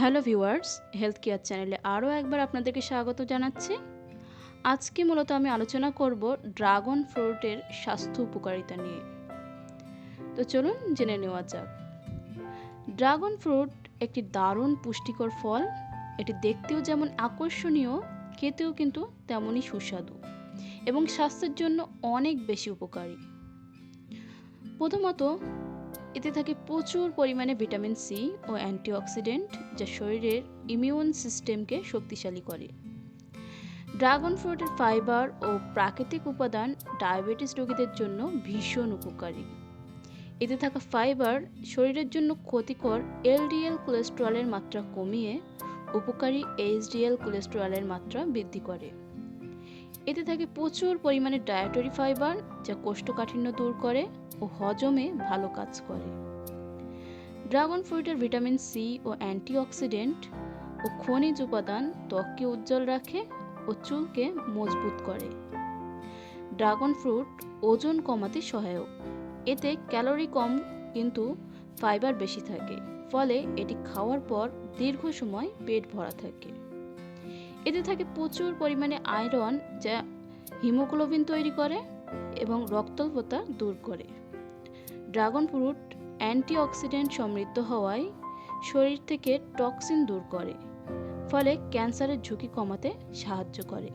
Hello viewers health care চ্যানেলে আরও একবার আপনাদেরকে স্বাগত জানাচ্ছি। আজকে মূলত আমি আলোচনা করব ড্রাগন ফ্রুটের স্বাস্থ্য উপকারিতা নিয়ে। তো চলুন জেনে নেওয়া যাক। ড্রাগন ফ্রুট একটি দারুণ পুষ্টিকর ফল। এটি দেখতেও যেমন আকর্ষণীয়, খেতেও কিন্তু তেমনই সুস্বাদু এবং স্বাস্থ্যের জন্য অনেক বেশি উপকারী। প্রথমত এতে থাকে প্রচুর পরিমাণে ভিটামিন সি ও অ্যান্টিঅক্সিডেন্ট যা শরীরের ইমিউন সিস্টেমকে শক্তিশালী করে। ড্রাগন ফ্রুটের ফাইবার ও প্রাকৃতিক উপাদান ডায়াবেটিস রোগীদের জন্য ভীষণ উপকারী। এতে থাকা ফাইবার শরীরের জন্য ক্ষতিকর এলডিএল কোলেস্টেরলের মাত্রা কমিয়ে উপকারী এইচডিএল কোলেস্টেরলের মাত্রা বৃদ্ধি করে। এতে থাকে প্রচুর পরিমাণে ডায়েটরি ফাইবার যা কোষ্ঠকাঠিন্য দূর করে ও হজমে ভালো কাজ করে। ড্রাগন ফ্রুটের ভিটামিন সি ও অ্যান্টিঅক্সিডেন্ট ও খনিজ উপাদান ত্বককে উজ্জ্বল রাখে ও চুলকে মজবুত করে। ড্রাগন ফ্রুট ওজন কমাতে সহায়ক। এতে ক্যালোরি কম কিন্তু ফাইবার বেশি থাকে, ফলে এটি খাওয়ার পর দীর্ঘ সময় পেট ভরা থাকে। এতে থাকে প্রচুর পরিমাণে আয়রন যা হিমোগ্লোবিন তৈরি করে এবং রক্তল্পতা দূর করে। ড্রাগন ফ্রুট অ্যান্টিঅক্সিডেন্ট সমৃদ্ধ হওয়ায় শরীর থেকে টক্সিন দূর করে, ফলে ক্যান্সারের ঝুঁকি কমাতে সাহায্য করে।